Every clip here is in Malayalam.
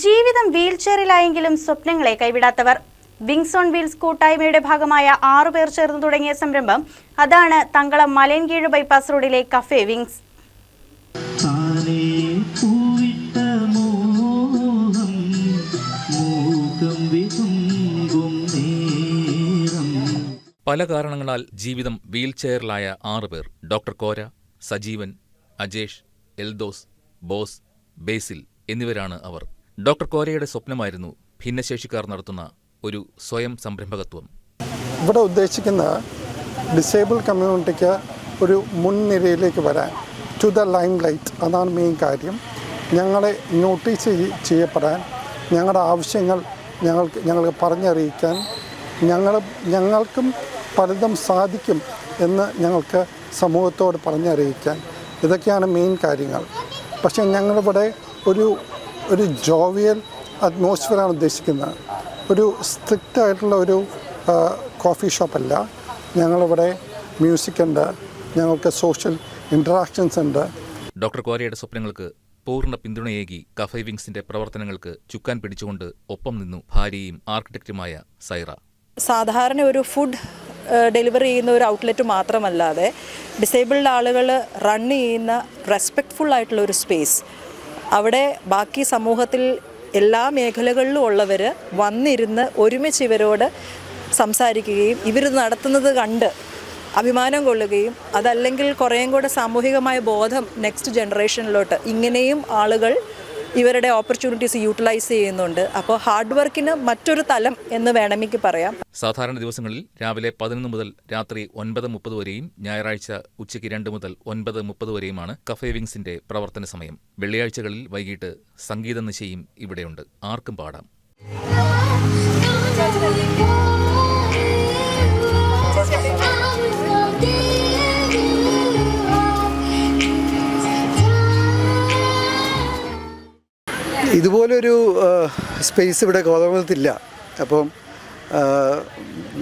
ജീവിതം വീൽചെയറിലായെങ്കിലും സ്വപ്നങ്ങളെ കൈവിടാത്തവർ. വിങ്സ് ഓൺ വീൽസ് കൂട്ടായ്മയുടെ ഭാഗമായ ആറുപേർ ചേർന്ന് തുടങ്ങിയ സംരംഭം അതാണ് തങ്കളം മലയൻകീഴ് ബൈപ്പാസ് റോഡിലെ കഫേ വിങ്സ്. പല കാരണങ്ങളാൽ ജീവിതം വീൽചെയറിലായ ആറുപേർ ഡോക്ടർ കോര സജീവൻ അജേഷ് എൽദോസ് ബോസ് ബേസിൽ എന്നിവരാണ് അവർ. ഡോക്ടർ കോരയുടെ സ്വപ്നമായിരുന്നു ഭിന്നശേഷിക്കാർ നടത്തുന്ന ഒരു സ്വയം സംരംഭകത്വം. ഇവിടെ ഉദ്ദേശിക്കുന്ന ഡിസേബിൾ കമ്മ്യൂണിറ്റിക്ക് ഒരു മുൻനിരയിലേക്ക് വരാൻ ടു ദ ലൈം ലൈറ്റ് അതാണ് മെയിൻ കാര്യം. ഞങ്ങളെ നോട്ടീസ് ചെയ്യപ്പെടാൻ ഞങ്ങളുടെ ആവശ്യങ്ങൾ ഞങ്ങൾക്ക് ഞങ്ങൾക്ക് പറഞ്ഞറിയിക്കാൻ ഞങ്ങൾ ഞങ്ങൾക്കും പലതും സാധിക്കും എന്ന് ഞങ്ങൾക്ക് സമൂഹത്തോട് പറഞ്ഞറിയിക്കാൻ. ഇതൊക്കെയാണ് മെയിൻ കാര്യങ്ങൾ. പക്ഷേ ഞങ്ങളിവിടെ ഒരു ഒരു ജോവിയൽ അറ്റ്മോസ്ഫിയറാണ് ഉദ്ദേശിക്കുന്നത്. ഒരു സ്ട്രിക്റ്റ് ആയിട്ടുള്ള ഒരു കോഫി ഷോപ്പല്ല ഞങ്ങളിവിടെ മ്യൂസിക് ഉണ്ട്. ഞങ്ങൾക്ക് സോഷ്യൽ ഇൻട്രാക്ഷൻസ് ഉണ്ട്. ഡോക്ടർ കോരയുടെ സ്വപ്നങ്ങൾക്ക് പൂർണ പിന്തുണയേകി കഫേ വിങ്സിന്റെ പ്രവർത്തനങ്ങൾക്ക് ചുക്കാൻ പിടിച്ചുകൊണ്ട് ഒപ്പം നിന്നു ഭാര്യയും ആർക്കിടെക്റ്റുമായ സൈറ. സാധാരണ ഒരു ഫുഡ് ഡെലിവറി ചെയ്യുന്ന ഒരു ഔട്ട്ലെറ്റ് മാത്രമല്ലാതെ ഡിസേബിൾഡ് ആളുകൾ റൺ ചെയ്യുന്ന റെസ്പെക്ട്ഫുൾ ആയിട്ടുള്ള ഒരു സ്പേസ് അവിടെ ബാക്കി സമൂഹത്തിൽ എല്ലാ മേഖലകളിലും ഉള്ളവർ വന്നിരുന്ന് ഒരുമിച്ച് ഇവരോട് സംസാരിക്കുകയും ഇവർ നടത്തുന്നത് കണ്ട് അഭിമാനം കൊള്ളുകയും അതല്ലെങ്കിൽ കുറേയും കൂടെ സാമൂഹികമായ ബോധം നെക്സ്റ്റ് ജനറേഷനിലോട്ട് ഇങ്ങനെയും ആളുകൾ ഇവരുടെ ഓപ്പർച്യൂണിറ്റീസ് യൂട്ടിലൈസ് ചെയ്യുന്നുണ്ട്. അപ്പോൾ ഹാർഡ് വർക്കിന് മറ്റൊരു തലം എന്ന് വേണമെങ്കിൽ പറയാം. സാധാരണ ദിവസങ്ങളിൽ രാവിലെ പതിനൊന്ന് മുതൽ രാത്രി ഒൻപത് മുപ്പത് വരെയും ഞായറാഴ്ച ഉച്ചയ്ക്ക് രണ്ട് മുതൽ ഒൻപത് മുപ്പത് വരെയുമാണ് കഫേ വിങ്സിന്റെ പ്രവർത്തന സമയം. വെള്ളിയാഴ്ചകളിൽ വൈകിട്ട് സംഗീത നിശയും ഇവിടെയുണ്ട്. ആർക്കും പാടാം. ഇതുപോലൊരു സ്പേസ് ഇവിടെ കോതമംഗലത്തില്ല അപ്പം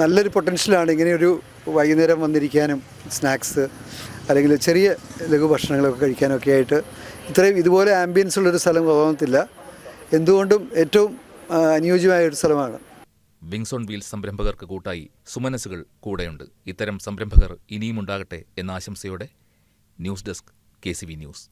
നല്ലൊരു പൊട്ടൻഷ്യലാണ് ഇങ്ങനെയൊരു വൈകുന്നേരം വന്നിരിക്കാനും സ്നാക്സ് അല്ലെങ്കിൽ ചെറിയ ലഘുഭക്ഷണങ്ങളൊക്കെ കഴിക്കാനൊക്കെ ആയിട്ട്. ഇത്രയും ഇതുപോലെ ആംബിയൻസ് ഉള്ളൊരു സ്ഥലം കോതമംഗലത്തില്ല എന്തുകൊണ്ടും ഏറ്റവും അനുയോജ്യമായ ഒരു സ്ഥലമാണ്. വിങ്സ് ഓൺ വീൽസ് സംരംഭകർക്ക് കൂട്ടായി സുമനസുകൾ കൂടെയുണ്ട്. ഇത്തരം സംരംഭകർ ഇനിയും ഉണ്ടാകട്ടെ എന്ന ആശംസയോടെ ന്യൂസ് ഡെസ്ക് കെ ന്യൂസ്.